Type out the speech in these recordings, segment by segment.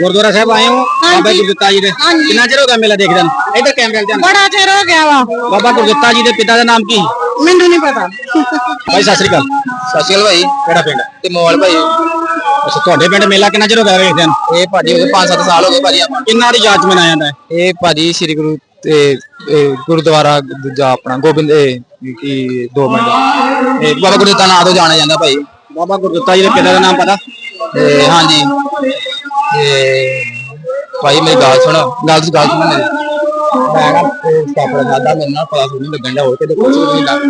ਗੁਰਦੁਆਰਾ ਸਾਹਿਬ ਆਏ ਹੋ? ਬਾਬਾ ਗੁਰਦਿੱਤਾ ਜੀ ਦੇ। ਹਾਂਜੀ। ਕਿੰਨਾ ਚਿਰ ਹੋ ਗਿਆ ਮੇਲਾ ਦੇਖਦਿਆਂ ਨੂੰ? ਇੱਧਰ ਕੈਮਰੇ ਵੱਲ ਧਿਆਨ ਬੜਾ ਚਿਰ ਹੋ ਗਿਆ ਵਾ। ਬਾਬਾ ਗੁਰਦਿੱਤਾ ਜੀ ਦੇ ਪਿਤਾ ਦਾ ਨਾਮ ਕੀ? ਮੈਨੂੰ ਨਹੀਂ ਪਤਾ। ਭਾਈ ਸਤਿ ਸ੍ਰੀ ਅਕਾਲ। ਸਤਿ ਸ਼੍ਰੀ ਅਕਾਲ ਭਾਈ। ਕਿਹੜਾ ਪਿੰਡ? ਤੇ ਮੋਬਾਈਲ ਭਾਈ। ਅੱਛਾ ਤੁਹਾਡੇ ਪਿੰਡ ਮੇਲਾ ਕਿੰਨਾ ਚਿਰ ਹੋ ਗਿਆ ਵੇਖਦਿਆਂ ਨੂੰ? ਇਹ ਭਾਜੀ ਉਹਦੇ 5-7 ਸਾਲ ਹੋ ਗਏ ਭਾਜੀ ਆਪਾਂ। ਕਿੰਨਾ ਦੀ ਯਾਦ ਚ ਮਨਾਇਆ ਜਾਂਦਾ ਹੈ? ਨੂੰ। ਇਹ ਭਾਜੀ ਸ੍ਰੀ ਗੁਰੂ ਤੇ ਇਹ ਗੁਰਦੁਆਰਾ ਦੂਜਾ ਆਪਣਾ ਗੋਬਿੰਦ ਇਹ ਕੀ ਦੋ ਮਿੰਟ। ਇਹ ਬਾਬਾ ਗੁਰਦਿੱਤਾ ਨਾਂ ਤੋਂ ਜਾਣਿਆ ਜਾਂਦਾ ਭਾਈ। ਬਾਬਾ ਗੁਰਦਿੱਤਾ ਜੀ ਦੇ ਪਿਤਾ ਦਾ ਨਾਮ ਪਤਾ? ਤੇ ਹਾਂਜੀ। ਤੇ ਭਾਈ ਮੇਰੀ ਗੱਲ ਸੁਣ ਗੱਲ ਦੀ ਗੱਲ ਸੁਣ ਮੇਰੀ। ਮੈਂ ਨਾ ਪਾਪੜ ਦਾਦਾ ਮੈਨੂੰ ਨਾ ਪਤਾ ਸੁਣੀ ਲੱਗਣ ਦਾ ਹੋਰ ਕਿਤੇ ਕੁਝ ਨਹੀਂ ਲੱਗ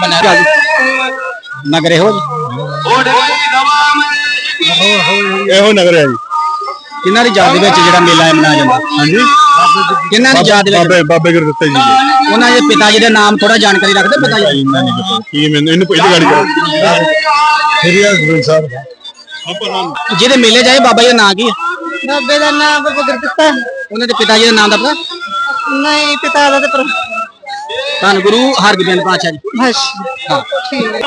ਮੈਂ ਨਾ ਗੱਲ ਨਗਰ ਇਹੋ ਜੀ ਇਹੋ ਨਗਰ ਹੈ ਜੀ। ਕਿੰਨਾ ਦੀ ਯਾਦ ਦੇ ਵਿੱਚ ਜਿਹੜਾ ਮੇਲਾ ਹੈ ਮਨਾਇਆ ਜਾਂਦਾ? ਹਾਂਜੀ? ਕਿੰਨਾ ਦੀ ਯਾਦ ਦੇ ਵਿੱਚ? ਬਾਬੇ ਬਾਬੇ ਗੁਰਦਿੱਤਾ ਜੀ। ਦੇ ਉਹਨਾਂ ਦੇ ਪਿਤਾ ਜੀ ਦੇ ਨਾਮ ਥੋੜਾ ਜਾਣਕਾਰੀ ਰੱਖਦੇ ਪਿਤਾ ਜੀ। ਕੀ ਮੈਨੂੰ ਇਹਨੂੰ ਪਹਿਲੀ ਗਾੜੀ ਕਰ ਫਰੀਆ ਗੁਰੂ ਸਾਹਿਬ। ਜਿਹਦੇ ਮੇਲੇ ਜਾਏ ਬਾਬਾ ਜੀ ਦਾ ਨਾਂ ਕੀ ਹੈ? ਬਾਬੇ ਦਾ ਨਾਮ ਬਾਬਾ ਗੁਰਦਿੱਤਾ। ਉਹਨਾਂ ਦੇ ਪਿਤਾ ਜੀ ਦਾ ਨਾਮ ਦਾ ਪਤਾ ਨਹੀਂ ਪਿਤਾ ਦਾ ਤੇ ਪਰ ਧੰਨ ਗੁਰੂ ਹਰਗੋਬਿੰਦ ਪਾਤਸ਼ਾਹ ਜੀ। ਹਸ਼ ਹਾਂ। ਠੀਕ ਹੈ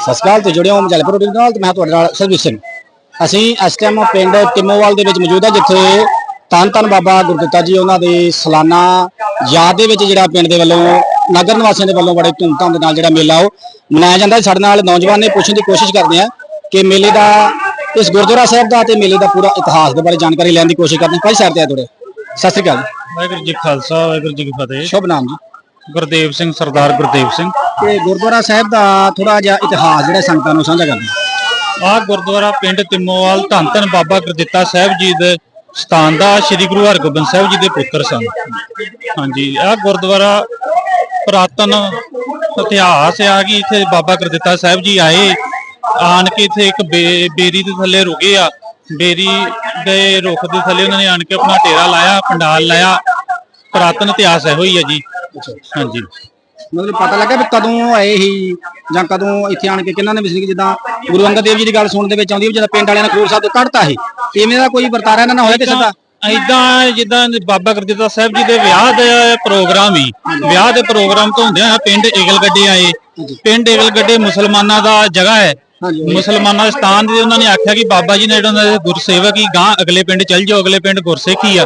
ਸਤਿ ਸ਼੍ਰੀ ਅਕਾਲ ਤੇ ਜੁੜਿਓ ਹਾਂ ਮਜਲਪੁਰ ਦੇ ਨਾਲ ਤੇ ਮੈਂ ਤੁਹਾਡੇ ਨਾਲ ਸਰਵਿਸ ਸਿੰਘ। ਅਸੀਂ ਇਸ ਟਾਈਮ ਪਿੰਡ ਟਿਮੋਵਾਲ ਦੇ ਵਿੱਚ ਮੌਜੂਦ ਹਾਂ ਜਿੱਥੇ ਧੰਨ ਧੰਨ ਬਾਬਾ ਗੁਰਦਿੱਤਾ ਜੀ ਉਹਨਾਂ ਦੇ ਸਾਲਾਨਾ ਯਾਦ ਦੇ ਵਿੱਚ ਜਿਹੜਾ ਪਿੰਡ ਦੇ ਵੱਲੋਂ ਨਗਰ ਨਿਵਾਸੀਆਂ ਦੇ ਵੱਲੋਂ ਬੜੇ ਧੂਮਧਾਮ ਦੇ ਨਾਲ ਜਿਹੜਾ ਮੇਲਾ ਉਹ ਮਨਾਇਆ ਜਾਂਦਾ ਹੈ। ਸਾਡੇ ਨਾਲ ਨੌਜਵਾਨ ਨੇ ਪੁੱਛਣ ਦੀ ਕੋਸ਼ਿਸ਼ ਕਰਦੇ ਆ ਕਿ ਮੇਲੇ ਦਾ ਇਸ ਗੁਰਦੁਆਰਾ ਸਾਹਿਬ ਦਾ ਤੇ ਮੇਲੇ ਦਾ ਪੂਰਾ ਇਤਿਹਾਸ ਦੇ ਬਾਰੇ ਜਾਣਕਾਰੀ ਲੈਣ ਦੀ ਕੋਸ਼ਿਸ਼ ਕਰਦੇ ਹਾਂ ਭਾਈ ਸਾਹਿਬ ਤੇ ਆ ਤੁਹਾਡੇ ਸਤਿ ਸ਼੍ਰੀ ਅਕਾਲ ਵਾਹਿਗੁਰੂ ਜੀ ਖਾਲਸਾ ਵਾਹਿਗੁਰੂ ਜੀ ਕੀ ਫਤਿਹ। ਸ਼ੁਭ ਨਾਮ ਜੀ। ਗੁਰਦੇਵ ਸਿੰਘ ਸਰਦਾਰ ਗੁਰਦੇਵ ਸਿੰਘ। ਤੇ ਗੁਰਦੁਆਰਾ ਸਾਹਿਬ ਦਾ ਥੋੜਾ ਜਿਹਾ ਇਤਿਹਾਸ ਜਿਹੜਾ ਸੰਗਤਾਂ ਨੂੰ ਸਾਂਝਾ ਕਰਦੇ ਆਹ ਗੁਰਦੁਆਰਾ ਪਿੰਡ ਤਿੰਮੋਵਾਲ ਧੰਨ ਧੰਨ ਬਾਬਾ ਗੁਰਦਿੱਤਾ ਸਾਹਿਬ ਜੀ ਦੇ ਸਥਾਨ ਦਾ ਸ੍ਰੀ ਗੁਰੂ ਹਰਗੋਬਿੰਦ ਸਾਹਿਬ ਜੀ ਦੇ ਪੁੱਤਰ ਸਨ। ਹਾਂਜੀ ਆਹ ਗੁਰਦੁਆਰਾ ਪ੍ਰਾਤਨ ਇਤਿਹਾਸ ਆ ਕਿ ਇੱਥੇ ਬਾਬਾ ਗੁਰਦਿੱਤਾ ਸਾਹਿਬ ਜੀ ਆਏ, ਆਣ ਕੇ ਇੱਥੇ ਇੱਕ ਬੇਰੀ ਦੇ ਥੱਲੇ ਰੁਕੇ ਆ। ਬੇਰੀ ਦੇ ਰੁੱਖ ਦੇ ਥੱਲੇ ਉਹਨਾਂ ਨੇ ਆਣ ਕੇ ਆਪਣਾ ਡੇਰਾ ਲਾਇਆ, ਪੰਡਾਲ ਲਾਇਆ। ਪ੍ਰਾਤਨ ਇਤਿਹਾਸ ਇਹੋ ਹੀ ਹੈ ਜੀ। ਹਾਂਜੀ। ਮਤਲਬ ਪਤਾ ਲੱਗਾ ਵੀ ਕਦੋਂ ਆਏ ਸੀ ਜਾਂ ਕਦੋਂ ਇੱਥੇ ਆਣ ਕੇ ਕਿਹਨਾਂ ਨੇ ਵਸਨੀਕ ਜਿੱਦਾਂ ਗੁਰੂ ਅੰਗਦ ਦੇਵ ਜੀ ਦੀ ਗੱਲ ਸੁਣਨ ਦੇ ਵਿੱਚ ਆਉਂਦੀ ਵੀ ਜਦੋਂ ਪਿੰਡ ਵਾਲਿਆਂ ਨੇ ਖੂਰ ਸਾਹਿਬ ਤੋਂ ਕੱਢਤਾ ਸੀ, ਇਵੇਂ ਦਾ ਕੋਈ ਵਰਤਾਰਾ ਇਹਨਾਂ ਨਾਲ ਹੋਇਆ ਕਿਸੇ ਦਾ? ਇਦਾਂ ਜਿੱਦਾਂ ਬਾਬਾ ਗੁਰਦਿੱਤਾ ਸਾਹਿਬ ਜੀ ਦੇ ਵਿਆਹ ਦੇ ਪ੍ਰੋਗਰਾਮ ਹੀ ਵਿਆਹ ਦੇ ਪ੍ਰੋਗਰਾਮ ਤੋਂ ਹੁੰਦਿਆਂ ਪਿੰਡ ਏਗਲ ਗੱਡੇ ਆਏ ਪਿੰਡ ਏਗਲ ਗੱਡੇ ਮੁਸਲਮਾਨਾਂ ਦਾ ਜਗ੍ਹਾ ਹੈ। ਮੁਸਲਮਾਨਾਂ ਦੇ ਸਥਾਨ ਦੇ ਉਹਨਾਂ ਨੇ ਆਖਿਆ ਕਿ ਬਾਬਾ ਜੀ ਨੇ ਜਿਹੜਾ ਉਹਨਾਂ ਦੇ ਗੁਰਸੇਵਕ ਹੀ ਗਾਂ ਅਗਲੇ ਪਿੰਡ ਚੱਲ ਜਾਓ ਅਗਲੇ ਪਿੰਡ ਗੁਰਸਿੱਖੀ ਆ।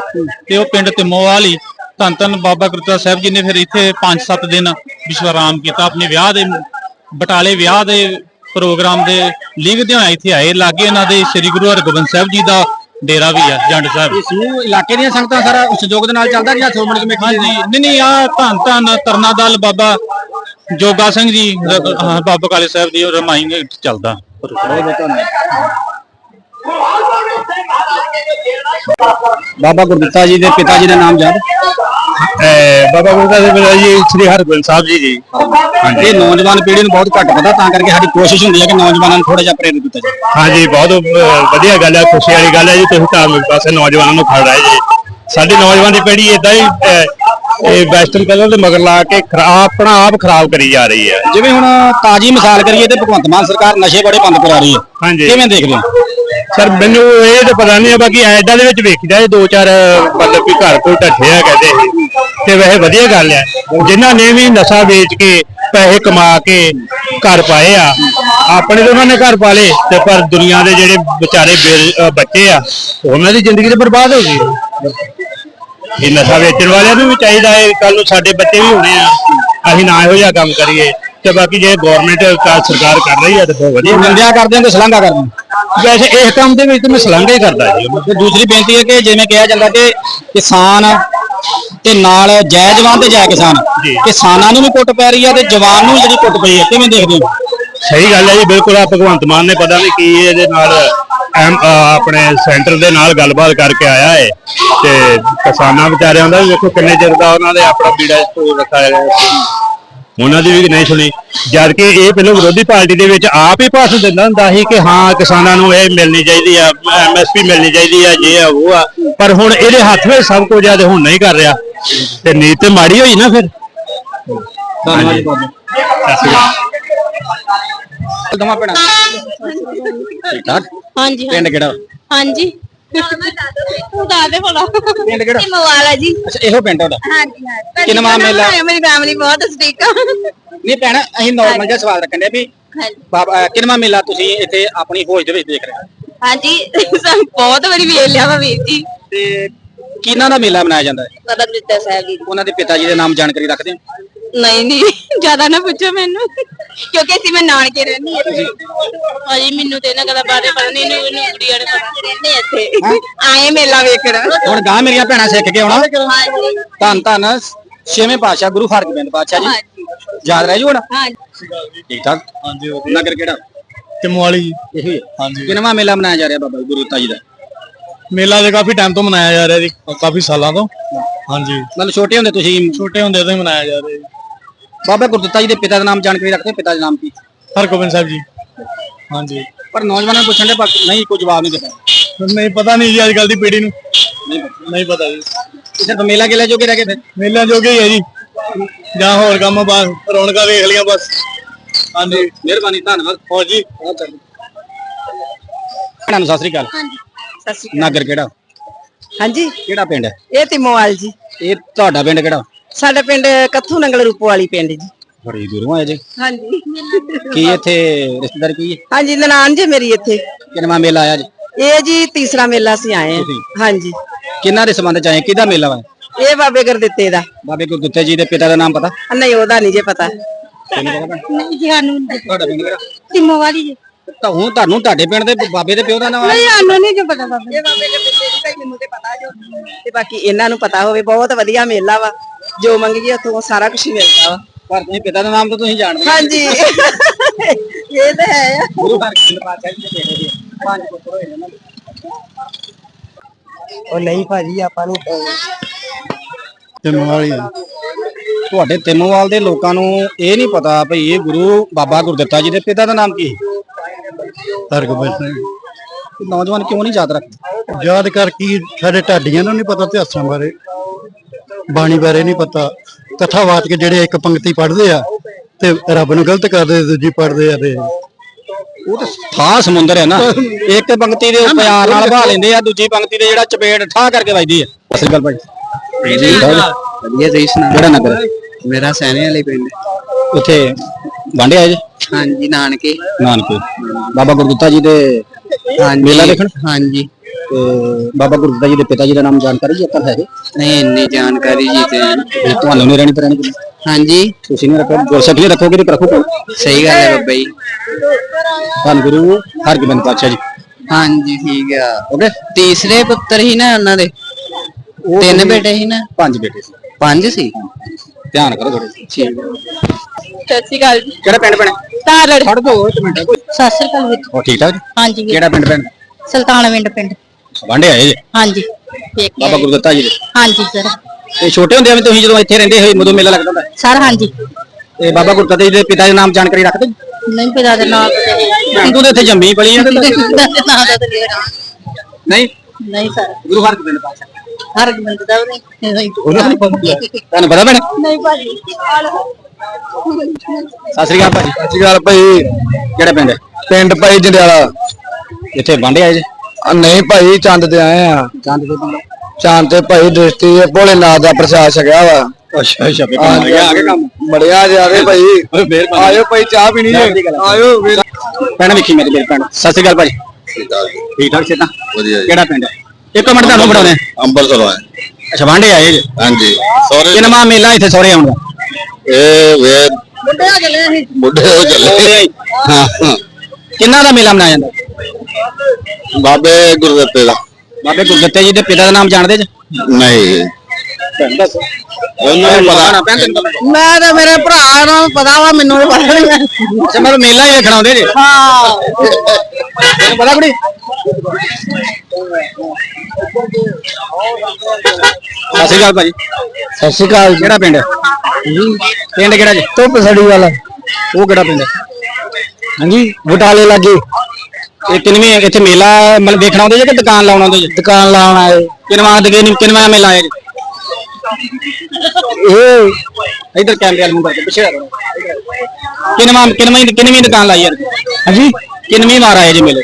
ਤੇ ਉਹ ਪਿੰਡ ਤਿਮੋਵਾਲ ਹੀ। ਧੰਨ ਧੰਨ ਬਾਬਾ ਗੁਰਦਿੱਤਾ ਸਾਹਿਬ ਜੀ ਨੇ ਫਿਰ ਇੱਥੇ 5-7 ਦਿਨ ਵਿਸ਼ਰਾਮ ਕੀਤਾ ਆਪਣੇ ਵਿਆਹ ਦੇ ਬਟਾਲੇ ਵਿਆਹ ਦੇ ਪ੍ਰੋਗਰਾਮ ਦੇ ਲਿਖਦੇ ਹੋਏ ਇੱਥੇ ਆਏ। ਲਾਗੇ ਇਹਨਾਂ ਦੇ ਸ੍ਰੀ ਗੁਰੂ ਹਰਗੋਬਿੰਦ ਸਾਹਿਬ ਜੀ ਦਾ ਡੇਰਾ ਵੀ ਆ ਜੰਡ ਸਾਹਿਬ। ਇਹ ਸਮੂਹ ਇਲਾਕੇ ਦੀਆਂ ਸੰਗਤਾਂ ਸਾਰਾ ਸਹਿਯੋਗ ਦੇ ਨਾਲ ਚੱਲਦਾ ਜਾਂ ਥੋਮਣ ਕਮੇਟੀ ਹਾਂਜੀ ਨਹੀਂ ਨਹੀਂ ਆ ਧੰਨ ਧੰਨ ਤਰਨਾ ਦਲ ਬਾਬਾ ਜੋਗਾ ਸਿੰਘ ਜੀ ਰ- ਹਾਂ, ਬਾਬਾ ਕਾਲੇ ਸਾਹਿਬ ਦੀ ਰਮਾਈ ਨੇ ਚੱਲਦਾ। ਬਾਬਾ ਗੁਰਦਿੱਤਾ ਜੀ ਦੇ ਪਿਤਾ ਜੀ ਦਾ ਨਾਮ ਯਾਦ? ਬਾਬਾ ਗੁਰਦਾ ਦੇ ਮੇਰਾ ਜੀ ਸ੍ਰੀ ਹਰਗੋਬਿੰਦ ਸਾਹਿਬ ਜੀ ਜੀ। ਇਹ ਨੌਜਵਾਨ ਪੀੜ੍ਹੀ ਨੂੰ ਬਹੁਤ ਘੱਟ ਪਤਾ ਤਾਂ ਕਰਕੇ ਸਾਡੀ ਕੋਸ਼ਿਸ਼ ਹੁੰਦੀ ਹੈ ਕਿ ਨੌਜਵਾਨਾਂ ਨੂੰ ਥੋੜਾ ਜਿਹਾ ਪ੍ਰੇਰਿਤ ਕੀਤਾ ਜਾਵੇ। ਹਾਂਜੀ ਬਹੁਤ ਵਧੀਆ ਗੱਲ ਹੈ ਖੁਸ਼ੀ ਵਾਲੀ ਗੱਲ ਹੈ ਜੀ ਤੁਸੀਂ ਧਾਰਮਿਕ ਪਾਸੇ ਨੌਜਵਾਨਾਂ ਨੂੰ ਖੜ ਰਹੇ ਜੀ। ਸਾਡੀ ਨੌਜਵਾਨ ਦੀ ਪੀੜ੍ਹੀ ਇਦਾਂ ਹੀ ਇਹ ਵੈਸਟਰਨ ਕਲਰ ਦੇ ਮਗਰ ਲਾ ਕੇ ਆਪਣਾ ਆਪ ਖਰਾਬ ਕਰੀ ਜਾ ਰਹੀ ਹੈ। ਜਿਵੇਂ ਹੁਣ ਤਾਜੀ ਮਿਸਾਲ ਕਰੀਏ ਤੇ ਭਗਵੰਤ ਮਾਨ ਸਰਕਾਰ ਨਸ਼ੇ ਬੜੇ ਬੰਦ ਕਰਾ ਰਹੀ ਹੈ। ਹਾਂਜੀ। ਕਿਵੇਂ ਦੇਖਦੇ ਹੋ? ਸਰ, ਮੈਨੂੰ ਇਹ ਤਾਂ ਪਤਾ ਨਹੀਂ ਹੈ ਬਾਕੀ ਐਡਾਂ ਦੇ ਵਿੱਚ ਵੇਖੀਦਾ ਇਹ ਦੋ ਚਾਰ, ਮਤਲਬ ਕਿ ਘਰ ਕੋਈ ਢੱਠੇ ਆ ਕਹਿੰਦੇ ਸੀ ਤੇ ਵੈਸੇ ਵਧੀਆ ਗੱਲ ਹੈ ਜਿਨ੍ਹਾਂ ਨੇ ਵੀ ਨਸ਼ਾ ਵੇਚ ਕੇ ਪੈਸੇ ਕਮਾ ਕੇ ਘਰ ਪਾਏ ਆ, ਆਪਣੇ ਤਾਂ ਉਹਨਾਂ ਨੇ ਘਰ ਪਾ ਲਏ, ਤੇ ਪਰ ਦੁਨੀਆ ਦੇ ਜਿਹੜੇ ਵਿਚਾਰੇ ਬੇਰ- ਬੱਚੇ ਆ, ਉਹਨਾਂ ਦੀ ਜ਼ਿੰਦਗੀ ਤੇ ਬਰਬਾਦ ਹੋ ਗਈ। ਇਹ ਨਸ਼ਾ ਵੇਚਣ ਵਾਲਿਆਂ ਨੂੰ ਵੀ ਚਾਹੀਦਾ ਹੈ ਕੱਲ ਨੂੰ ਸਾਡੇ ਬੱਚੇ ਵੀ ਹੋਣੇ ਆ, ਅਸੀਂ ਨਾ ਇਹੋ ਜਿਹਾ ਕੰਮ ਕਰੀਏ। ਤੇ ਬਾਕੀ ਜੇ ਗਵਰਨਮੈਂਟ ਸਰਕਾਰ ਕਰ ਰਹੀ ਹੈ ਤੇ ਬਹੁਤ ਵਧੀਆ। ਨਿੰਦਿਆ ਕਰਦੇ ਹੋ ਕਿ ਸ਼ਲਾਘਾ ਕਰਦੇ ਹੋ ਵੈਸੇ ਇਸ ਕੰਮ ਦੇ ਵਿੱਚ ਤਾਂ ਮੈਂ ਸਲਾਂਘਾ ਹੀ ਕਰਦਾ ਜੀ। ਤੇ ਦੂਸਰੀ ਬੇਨਤੀ ਹੈ ਕਿ ਜਿਵੇਂ ਕਿਹਾ ਜਾਂਦਾ ਕਿ ਕਿਸਾਨ ਤੇ ਨਾਲ ਜੈ ਜਵਾਨ ਤੇ ਜੈ ਕਿਸਾਨ। ਕਿਸਾਨਾਂ ਨੂੰ ਵੀ ਕੁੱਟ ਪੈ ਰਹੀ ਹੈ ਤੇ ਜਵਾਨ ਨੂੰ ਜਿਹੜੀ ਕੁੱਟ ਪਈ ਹੈ ਕਿਵੇਂ ਦੇਖਦੇ ਹੋ? ਸਹੀ ਗੱਲ ਹੈ ਜੀ ਬਿਲਕੁਲ ਆ ਭਗਵੰਤ ਮਾਨ ਨੇ ਪਤਾ ਨਹੀਂ ਕੀ ਇਹਦੇ ਨਾਲ ਆਪਣੇ ਸੈਂਟਰ ਦੇ ਨਾਲ ਗੱਲਬਾਤ ਕਰਕੇ ਆਇਆ ਹੈ ਤੇ ਕਿਸਾਨਾਂ ਵਿਚਾਰਿਆਂ ਦਾ ਵੀ ਵੇਖੋ ਕਿੰਨੇ ਚਿਰ ਦਾ ਉਹਨਾਂ ਦੇ ਆਪਣਾ ਬੀੜਾ ਸਟੋਰ ਰੱਖਿਆ ਹੈ ਉਹਨਾਂ ਦੀ ਵੀ ਨਹੀਂ ਸੁਣੀ। ਜਦ ਕਿ ਇਹ ਪਹਿਲਾਂ ਵਿਰੋਧੀ ਪਾਰਟੀ ਦੇ ਵਿੱਚ ਆਪ ਹੀ ਭਾਸ਼ਣ ਦਿੰਦਾ ਹੁੰਦਾ ਸੀ ਕਿ ਹਾਂ ਕਿਸਾਨਾਂ ਨੂੰ ਇਹ ਮਿਲਣੀ ਚਾਹੀਦੀ ਆ ਐਮਐਸਪੀ ਮਿਲਣੀ ਚਾਹੀਦੀ ਆ ਜੇ ਆ ਉਹ ਆ। ਪਰ ਹੁਣ ਇਹਦੇ ਹੱਥ ਵਿੱਚ ਸਭ ਕੁਝ ਆ ਤੇ ਹੁਣ ਨਹੀਂ ਕਰ ਰਿਹਾ। ਤੇ ਨੀਤ ਤੇ ਮਾੜੀ ਹੋਈ ਨਾ ਫਿਰ? ਧੰਨਵਾਦ ਜੀ ਬਾਬਾ ਸਤਿ ਸ਼੍ਰੀ ਅਕਾਲ। ਦਮਾ ਪੈਣਾ ਠੀਕ ਠਾਕ ਹਾਂਜੀ। ਪਿੰਡ ਕਿਹੜਾ? ਹਾਂਜੀ। ਤੂੰ ਦੱਸ ਦੇ ਭਲਾ। ਪਿੰਡ ਕਿਹੜਾ? ਮਵਾਲਾ ਜੀ। ਅੱਛਾ ਇਹੋ ਪਿੰਡ ਤੁਹਾਡਾ? ਹਾਂਜੀ ਹਾਂ ਕਿੰਨਵਾਂ ਮੇਲਾ? ਮੇਰੀ ਫੈਮਿਲੀ ਬਹੁਤ ਸਟਿਕ ਆ। ਨਹੀਂ ਭੈਣ ਅਸੀਂ ਨਾਰਮਲ ਜਿਹਾ ਸਵਾਲ ਰੱਖਣ ਦੇ ਵੀ ਹਾਂਜੀ। ਬਾਬਾ ਕਿੰਨਵਾਂ ਮੇਲਾ ਤੁਸੀਂ ਇੱਥੇ ਆਪਣੀ ਹੋਜ ਦੇ ਵਿੱਚ ਦੇਖ ਰਹੇ ਹੋ? ਹਾਂਜੀ ਸਾਨੂੰ ਬਹੁਤ ਵਾਰੀ ਵੇਖ ਲਿਆ ਵਾ ਵੀਰ ਜੀ। ਤੇ ਕਿਹਨਾਂ ਦਾ ਮੇਲਾ ਮਨਾਇਆ ਜਾਂਦਾ ਹੈ? ਪਤਾ ਦਿੱਤਾ ਸਾਹਿਬ ਜੀ। ਉਹਨਾਂ ਦੇ ਪਿਤਾ ਜੀ ਦੇ ਨਾਮ ਜਾਣਕਾਰੀ ਰੱਖਦੇ ਹੋ? ਨਹੀਂ ਨਹੀਂ ਜ਼ਿਆਦਾ ਨਾ ਪੁੱਛੋ ਮੈਨੂੰ। ਕਿਉਂਕਿ ਅਸੀਂ ਮੈਂ ਨਾਨਕੇ ਰਹਿੰਦੀ ਹਾਂ। ਹਾਂਜੀ। ਮੈਨੂੰ ਤੇ ਇਹਨਾਂ ਗੱਲਾਂ ਬਾਰੇ ਪਤਾ ਨਹੀਂ ਇਹਨੂੰ ਇਹਨੂੰ ਕੁੜੀਆਂ ਨੇ ਪਤਾ ਰਹਿੰਦੇ ਇੱਥੇ। ਆਏ ਮੇਲਾ ਵੇਖਣ। ਹੁਣ ਗਾਂ ਮੇਰੀਆਂ ਭੈਣਾਂ ਸਿੱਖ ਕੇ ਆਉਣਾ। ਹਾਂਜੀ। ਧੰਨ ਧੰਨ। ਛੇਵੇਂ ਪਾਤਸ਼ਾਹ ਗੁਰੂ ਹਰਗੋਬਿੰਦ ਪਾਤਸ਼ਾਹ ਜੀ। ਯਾਦ ਰਹਿ ਜੂ ਹੁਣ? ਹਾਂਜੀ। ਠੀਕ ਠਾਕ? ਹਾਂਜੀ ਨਗਰ ਕਿਹੜਾ? ਟਿਮਵਾਲੀ ਇਹੋ ਹੀ। ਹੈ ਹਾਂਜੀ। ਕਿੰਨਵਾਂ ਮੇਲਾ ਮਨਾਇਆ ਜਾ ਰਿਹਾ ਬਾਬਾ ਗੁਰੂ ਦਿੱਤਾ ਜੀ ਦਾ? ਮੇਲਾ ਦੇ ਕਾਫੀ ਟਾਈਮ ਤੋਂ ਮਨਾਇਆ ਜਾ ਰਿਹਾ ਜੀ ਕਾਫੀ ਸਾਲਾਂ ਤੋਂ। ਹਾਂਜੀ। ਮਤਲਬ ਛੋਟੇ ਹੁੰਦੇ ਤੁਸੀਂ ਛੋਟੇ ਹੁੰਦੇ ਤੋਂ ਹੀ ਮਨਾਇਆ ਜਾ ਰਿਹਾ ਜੀ। ਬਾਬਾ ਗੁਰਦਿੱਤਾ ਜੀ ਦੇ ਪਿਤਾ ਦਾ ਨਾਮ ਜਾਣਕਾਰੀ ਰੱਖਦੇ ਹੋ? ਪਿਤਾ ਦਾ ਨਾਮ ਕੀ? ਹਰਗੋਬਿੰਦ ਸਾਹਿਬ ਜੀ। ਹਾਂਜੀ। ਪਰ ਨੌਜਵਾਨਾਂ ਨੂੰ ਪੁੱਛਣ ਦੇ ਪਰ ਨਹੀਂ ਕੋਈ ਜਵਾਬ ਨਹੀਂ ਦਿੱਤਾ ਨਹੀਂ ਪਤਾ ਨਹੀਂ ਜੀ ਅੱਜ ਕੱਲ ਦੀ ਪੀੜ੍ਹੀ ਨੂੰ। ਨਹੀਂ ਪਤਾ। ਨਹੀਂ ਪਤਾ ਜੀ। ਸਿਰਫ ਮੇਲਾ ਗੇਲਾ ਜੋਗੇ ਰਹਿ ਗਏ ਫਿਰ? ਮੇਲਿਆਂ ਜੋਗੇ ਹੀ ਹੈ ਜੀ। ਜਾਂ ਹੋਰ ਕੰਮ ਬਸ ਰੌਣਕਾਂ ਵੇਖ ਲੀਆਂ ਬਸ। ਹਾਂਜੀ। ਮਿਹਰਬਾਨੀ ਧੰਨਵਾਦ। ਹੋਰ ਜੀ? ਭੈਣਾਂ ਨੂੰ ਸਤਿ ਸ੍ਰੀ ਅਕਾਲ। ਹਾਂਜੀ ਸਤਿ ਸ਼੍ਰੀ ਨਗਰ ਕਿਹੜਾ? ਹਾਂਜੀ। ਕਿਹੜਾ ਪਿੰਡ ਹੈ? ਇਹ ਤਿਮੋਵਾਲ ਜੀ। ਇਹ ਤੁਹਾਡਾ ਪਿੰਡ ਕਿਹੜਾ? ਸਾਡਾ ਪਿੰਡ ਕੱਥੂ ਨੰਗਲ ਰੂਪੋ ਵਾਲੀ ਪਿੰਡ ਜੀ। ਬੜੀ ਦੂਰੋਂ ਆਏ ਜੀ। ਹਾਂਜੀ। ਕੀ ਇੱਥੇ ਰਿਸ਼ਤੇਦਾਰ ਕੀ ਹੈ? ਹਾਂਜੀ ਨਨਾਣ ਜੀ ਮੇਰੀ ਇੱਥੇ। ਕਿੰਨਵਾਂ ਮੇਲਾ ਆਇਆ ਜੀ? ਇਹ ਜੀ ਤੀਸਰਾ ਮੇਲਾ ਸੀ ਆਏ? ਹਾਂ। ਹਾਂਜੀ। ਕਿੰਨਾ ਦੇ ਸੰਬੰਧ ਚ ਆਏ? ਕਿਹਦਾ ਮੇਲਾ ਵਾ? ਇਹ ਬਾਬੇ ਗੁਰਦਿੱਤੇ ਦਾ। ਬਾਬੇ ਗੁਰਦਿੱਤੇ ਜੀ ਦੇ ਪਿਤਾ ਦਾ ਨਾਮ ਪਤਾ? ਨਹੀਂ ਉਹਦਾ ਨਹੀਂ ਜੇ ਪਤਾ? ਨਹੀਂ ਜੀ ਸਾਨੂੰ ਤੁਹਾਡਾ ਪਿੰਡ ਕਿਹੜਾ? ਤਿੰਮੋ ਵਾਲੀ ਜੀ। ਤਾਂ ਹੁਣ ਤੁਹਾਨੂੰ ਤੁਹਾਡੇ ਪਿੰਡ ਦੇ ਬਾਬੇ ਦੇ ਪਿਓ ਦਾ ਨਾਮ ਨਹੀਂ ਸਾਨੂੰ ਨਹੀਂ ਜੋ ਪਤਾ ਬਾਬਾ। ਇਹ ਬਾਬੇ ਗੁਰਦਿੱਤੇ ਦੀ ਤਾਂ ਮੈਨੂੰ ਤੇ ਪਤਾ ਜੋ। ਤੇ ਬਾਕੀ ਇਹਨਾਂ ਨੂੰ ਪਤਾ ਹੋਵੇ ਬਹੁਤ ਵਧੀਆ ਮੇਲਾ ਵਾ। ਜੋ ਮੰਗੀਏ ਉੱਥੋਂ ਸਾਰਾ ਕੁਝ ਮਿਲਦਾ ਵਾ। ਪਰ ਤੁਸੀਂ ਪਿਤਾ ਦਾ ਨਾਮ ਤਾਂ ਤੁਸੀਂ ਜਾਣਦੇ ਹੋ। ਹਾਂਜੀ। ਇਹ ਤਾਂ ਹੈ ਆ। ਗੁਰੂ ਹਰਗੋਬਿੰਦ ਪਾਤਸ਼ਾਹ ਜੀ ਦੇ ਬੇਟੇ ਜੀ ਪੰਜ ਪੁੱਤਰ ਹੋਏ ਨੇ ਉਹਨਾਂ ਦੇ। ਉਹ ਨਹੀਂ ਭਾਜੀ ਆਪਾਂ ਨੂੰ ਟਿਮਵਾਲੀ ਤੁਹਾਡੇ ਤਿੰਮੋਵਾਲ ਦੇ ਲੋਕਾਂ ਨੂੰ ਇਹ ਨਹੀਂ ਪਤਾ ਭਈ ਇਹ ਗੁਰੂ ਬਾਬਾ ਗੁਰਦਿੱਤਾ ਜੀ ਦੇ ਪਿਤਾ ਦਾ ਨਾਮ ਕੀ ਹੈ ਹਰਗੋਬਿੰਦ ਸਿੰਘ। ਨੌਜਵਾਨ ਕਿਉਂ ਨਹੀਂ ਯਾਦ ਰੱਖਦੇ? ਯਾਦ ਕਰ ਕੀ ਸਾਡੇ ਢਾਡੀਆਂ ਨੂੰ ਨਹੀਂ ਪਤਾ ਇਤਿਹਾਸਾਂ ਬਾਰੇ। ਬਾਣੀ ਬਾਰੇ ਨਹੀਂ ਪਤਾ। ਕਥਾਵਾਚਕ ਜਿਹੜੇ ਇੱਕ ਪੰਕਤੀ ਪੜ੍ਹਦੇ ਆ ਤੇ ਰੱਬ ਨੂੰ ਗਲਤ ਕਰਦੇ ਦੂਜੀ ਪੜ੍ਹਦੇ ਆ ਤੇ ਉਹ ਤਾਂ ਥਾਂ ਸਮੁੰਦਰ ਹੈ ਨਾ। ਇੱਕ ਪੰਕਤੀ ਦੇ ਉਹ ਪਿਆਰ ਨਾਲ ਭਾ ਲੈਂਦੇ ਆ ਦੂਜੀ ਪੰਕਤੀ ਦੇ ਜਿਹੜਾ ਚਪੇੜ ਠਾ ਕਰਕੇ ਵੱਜਦੀ ਹੈ। ਸਤਿ ਸ੍ਰੀ ਅਕਾਲ ਭਾਈ। ਵਧੀਆ ਤੁਸੀਂ ਸੁਣਾ ਕਿਹੜਾ ਨਗਰ ਮੇਰਾ ਸੈਨੇ ਵਾਲੇ ਪਿੰਡ। ਉੱਥੇ ਵਾਂਡੇ ਆਏ ਜੀ? ਹਾਂਜੀ ਨਾਨਕੇ। ਨਾਨਕੇ। ਬਾਬਾ ਗੁਰਦਿੱਤਾ ਜੀ ਦੇ ਹਾਂਜੀ ਮੇਲਾ ਦੇਖਣ? ਹਾਂਜੀ। ਤੇ ਬਾਬਾ ਗੁਰਦਿੱਤਾ ਜੀ ਦੇ ਪਿਤਾ ਜੀ ਦਾ ਨਾਮ ਜਾਣਕਾਰੀ ਜੀ ਆਪਾਂ ਹੈ ਜੀ? ਨਹੀਂ ਇੰਨੀ ਜਾਣਕਾਰੀ ਜੀ ਤੇ ਇਹ ਤੁਹਾਨੂੰ ਨਹੀਂ ਰਹਿਣੀ ਪੈਣੀ? ਹਾਂਜੀ। ਤੁਸੀਂ ਨਹੀਂ ਰੱਖੋ ਗੁਰਸਿੱਖ ਨਹੀਂ ਰੱਖੋਗੇ ਤੇ ਰੱਖੋ? ਸਹੀ ਗੱਲ ਹੈ ਬੱਬਾ ਜੀ। ਧੰਨ ਗੁਰੂ ਹਰਗੋਬਿੰਦ ਪਾਤਸ਼ਾਹ ਜੀ। ਹਾਂਜੀ ਠੀਕ ਆ। ਓਕੇ ਤੀਸਰੇ ਪੁੱਤਰ ਹੀ ਨਾ ਉਹਨਾਂ ਦੇ? ਤਿੰਨ ਬੇਟੇ ਸੀ ਨਾ? ਪੰਜ ਬੇਟੇ ਸੀ। ਪੰਜ ਸੀ? ਧਿਆਨ ਕਰੋ ਥੋੜੇ ਠੀਕ। ਸਤਿ ਸ਼੍ਰੀ ਅਕਾਲ ਜੀ। ਕਿਹੜਾ ਪਿੰਡ ਬਣੇ ਤਾਰੜ ਛੱਡ ਦੋ ਇੱਕ ਮਿੰਟ। ਸਤਿ ਸ਼੍ਰੀ ਅਕਾਲ ਵੀਰ ਹੋ ਠੀਕ ਠਾਕ ਜੀ? ਹਾਂਜੀ ਵੀਰ ਕਿਹੜਾ ਪਿੰਡ ਪਿੰਡ ਸੁਲਤਾਨਵਿੰਡ ਪਿੰਡ। ਵਾਂਡੇ ਆਏ ਜੀ? ਹਾਂਜੀ। ਵੇਖ ਕੇ ਬਾਬਾ ਆਏ। ਗੁਰਦਿੱਤਾ ਜੀ ਦੇ? ਹਾਂਜੀ ਸਰ। ਤੇ ਛੋਟੇ ਹੁੰਦੇ ਆ ਵੀ ਤੁਸੀਂ ਜਦੋਂ ਇੱਥੇ ਰਹਿੰਦੇ ਹੋਏ ਮਦੋਂ ਮੇਲਾ ਲੱਗਦਾ ਹੁੰਦਾ? ਸਰ ਹਾਂਜੀ। ਤੇ ਬਾਬਾ ਗੁਰਦਿੱਤਾ ਜੀ ਦੇ ਪਿਤਾ ਦੇ ਨਾਮ ਜਾਣਕਾਰੀ ਰੱਖਦੇ? ਨਹੀਂ ਪਿਤਾ ਦੇ ਨਾਮ ਤੇ ਤੂੰ ਤੇ ਇੱਥੇ ਜੰਮੀ ਪਲੀ ਆ ਤੇ ਦੱਸ। ਪਿਤਾ ਦੇ ਨਾਮ ਦਾ ਤੇ ਮੇਰਾ ਨਹੀਂ? ਨਹੀਂ ਸਰ। ਗੁਰੂ ਹਰਗੋਬਿੰਦ ਪਾਤਸ਼ਾਹ। ਹਰ ਗਮੰਦ ਦਾ ਵੀ ਨਹੀਂ। ਤੁਹਾਨੂੰ ਪਤਾ ਭੈਣ? ਨਹੀਂ ਭਾਜੀ। ਸਤਿ ਸ੍ਰੀ ਅਕਾਲ ਭਾਜੀ। ਸਤਿ ਸ਼੍ਰੀ ਅਕਾਲ ਭਾਈ। ਕਿਹੜਾ ਪਿੰਡ ਪਿੰਡ ਭਾਈ ਜੰਡਿਆਲਾ। ਇੱਥੇ ਵਾਂਡੇ ਆਏ ਜੀ? ਨਹੀਂ ਭਾਈ ਚੰਦ ਤੇ ਆਏ ਆ। ਚੰਦ ਦੇ ਪਿੰਡ। ਚੰਦ ਤੇ ਭਾਈ ਦ੍ਰਿਸ਼ਟੀ ਭੋਲੇਨਾਥ ਦਾ ਪ੍ਰਸ਼ਾਦ ਛਕਿਆ ਵਾ। ਅੱਛਾ ਅੱਛਾ ਬੇ ਆ ਆ ਗਿਆ ਕੰਮ। ਬੜਿਆ ਜਿਆਦੇ ਭਾਈ। ਫੇਰ ਆਇਓ ਭਾਈ ਚਾਹ ਪੀਣੀ ਜੇ। ਆਇਓ ਵੇਖ ਭੈਣ ਵੇਖੀ ਮੇਰੇ ਮੇਰੇ ਭੈਣ। ਸਤਿ ਸ੍ਰੀ ਅਕਾਲ ਭਾਜੀ। ਠੀਕ ਠਾਕ ਸੇਤਾ ਵਧੀਆ ਜੀ। ਕਿਹੜਾ ਪਿੰਡ? ਹੈ ਇੱਕ ਮਿੰਟ ਤੁਹਾਨੂੰ ਬਣਾਉਣੇ ਆ। ਅੰਬਰਸਰੋਂ ਹੈ ਅੱਛਾ ਵਾਂਡੇ ਆਏ ਜੀ? ਹਾਂਜੀ। ਸੋਰੇ ਕਿਨਮਾ ਮੇਲਾ ਇੱਥੇ ਸੋਰੇ ਆਉਣ ਦਾ? ਇਹ ਵੇ ਬੁੱਢੇ ਹੋ ਚੱਲੇ ਬੁੱਢੇ ਹੋ ਚੱਲੇ। ਹਾਂ। ਹਾਂ। ਕਿੰਨਾ ਦਾ ਮੇਲਾ ਮਨਾਇਆ ਜਾਂਦਾ? ਬਾਬੇ ਗੁਰਦੱਤੇ ਦਾ। ਬਾਬੇ ਗੁਰਦਿੱਤੇ ਜੀ ਦੇ ਪਿਤਾ ਦਾ ਨਾਮ ਜਾਣਦੇ ਜੀ? ਨਹੀਂ। ਦੱਸ ਉਹਨੂੰ ਨੀ ਪਤਾ। ਮੈਂ ਤਾਂ ਮੇਰੇ ਭਰਾ ਨੂੰ ਪਤਾ ਵਾ ਮੈਨੂੰ ਨਹੀਂ ਪਤਾ ਨਹੀਂ ਅੱਛਾ ਮੈਂ ਮੇਲਾ ਹੀ ਵੇਖਣ ਆਉਂਦੇ ਜੀ? ਹਾਂ। ਤੈਨੂੰ ਪਤਾ ਕੁੜੀ? ਸਤਿ ਸ਼੍ਰੀ ਅਕਾਲ ਭਾਜੀ। ਸਤਿ ਸ਼੍ਰੀ ਅਕਾਲ ਕਿਹੜਾ ਪਿੰਡ? ਪਿੰਡ ਕਿਹੜਾ ਜੀ? ਧੁੱਪ ਸੜੀ ਵਾਲਾ। ਉਹ ਕਿਹੜਾ ਪਿੰਡ? ਹੈ ਹਾਂਜੀ ਬਟਾਲੇ ਲੱਗੇ। ਇਹ ਕਿੰਨਵੀਂ ਇੱਥੇ ਮੇਲਾ ਮਤਲਬ ਵੇਖਣ ਆਉਂਦੇ ਜੀ ਕਿ ਦੁਕਾਨ ਲਾਉਣ ਆਉਂਦੇ ਜੀ? ਦੁਕਾਨ ਲਾਉਣ ਆਏ। ਕਿੰਨਵਾਂ ਦੇ ਕਿੰਨਵਾਂ ਮੇਲਾ ਆਇਆ ਜੀ ਇਹ ਇਧਰ ਕੈਮਰੇ ਵਾਲ ਨੂੰ ਕਰਕੇ ਪਿੱਛੇ ਕਿੰਨਵਾਂ ਕਿੰਨਵੀਂ ਕਿੰਨਵੀਂ ਦੁਕਾਨ ਲਾਈ ਯਾਰ ਹਾਂਜੀ। ਕਿੰਨਵੀਂ ਵਾਰ ਆਏ ਜੀ ਮੇਲੇ?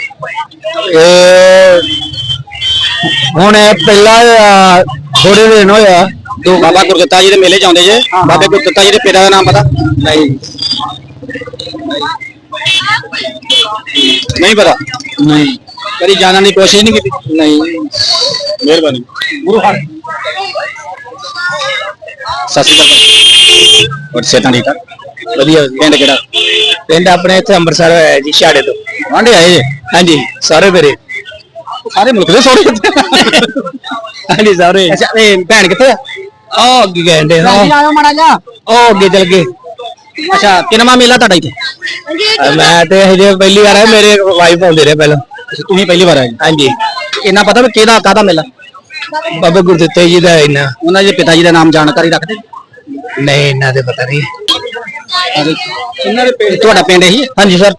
ਇਹ ਹੁਣ ਇਹ ਪਹਿਲਾ ਥੋੜੇ ਦਿਨ ਹੋਇਆ। ਦੋ ਬਾਬਾ ਗੁਰਦਿੱਤਾ ਜੀ ਦੇ ਮੇਲੇ ਆਉਂਦੇ ਜੇ। ਬਾਬੇ ਗੁਰਦਿੱਤਾ ਜੀ ਦੇ ਪਿਤਾ ਦਾ ਨਾਮ ਪਤਾ? ਨਹੀਂ। ਨਹੀਂ ਪਤਾ। ਨਹੀਂ। ਕਦੀ ਜਾਣਨ ਦੀ ਕੋਸ਼ਿਸ਼ ਨਹੀਂ ਕੀਤੀ। ਨਹੀਂ। ਮਿਹਰਬਾਨੀ। ਗੁਰੂ ਹਰ ਸਤਿ ਸ਼੍ਰੀ ਅਕਾਲ ਸਿਹਤਾਂ ਠੀਕ ਠਾਕ? ਵਧੀਆ ਪਿੰਡ ਕਿਹੜਾ? ਪਿੰਡ ਆਪਣੇ ਇੱਥੇ ਅੰਮ੍ਰਿਤਸਰ ਹੋਇਆ ਜੀ ਛਾੜੇ ਤੋਂ। ਵਾਂਡੇ ਆਏ ਜੇ? ਹਾਂਜੀ ਸਾਰੇ ਮੇਰੇ। ਸਾਰੇ ਮੁਲਕ ਦੇ ਸੋਹਣੇ ਹਾਂਜੀ ਸਾਰੇ। ਅੱਛਾ ਇਹ ਭੈਣ ਕਿੱਥੇ ਆ? ਉਹ ਅੱਗੇ ਗਏ ਨੇ ਉਹ ਆਇਓ ਮਾੜਾ ਜਾ ਉਹ ਅੱਗੇ ਚਲ ਗਏ। ਅੱਛਾ ਕਿਨਮਾ ਮੇਲਾ ਤੁਹਾਡਾ ਇੱਥੇ? ਮੈਂ ਤੇ ਹਜੇ ਪਹਿਲੀ ਵਾਰ ਆਇਆ ਮੇਰੇ ਵਾਈਫ ਆਉਂਦੇ ਰਹੇ ਪਹਿਲਾਂ। ਤੁਸੀਂ ਪਹਿਲੀ ਵਾਰ ਆਏ। ਹਾਂਜੀ। ਇੰਨਾ ਪਤਾ ਵੀ ਕਿਹਦਾ ਕਾਹਦਾ ਮੇਲਾ? ਬਾਬਾ ਗੁਰਦਿੱਤੇ ਜੀ ਦਾ ਇੰਨਾ। ਉਹਨਾਂ ਦੇ ਪਿਤਾ ਜੀ ਦਾ ਨਾਮ ਜਾਣਕਾਰੀ ਰੱਖਦੇ? ਨਹੀਂ ਇਹਨਾਂ ਦੇ ਪਤਾ ਨਹੀਂ। ਇਹਨਾਂ ਦੇ ਪਿੰਡ ਤੁਹਾਡਾ ਪਿੰਡ ਇਹੀ ਹੈ? ਹਾਂਜੀ ਸਰ।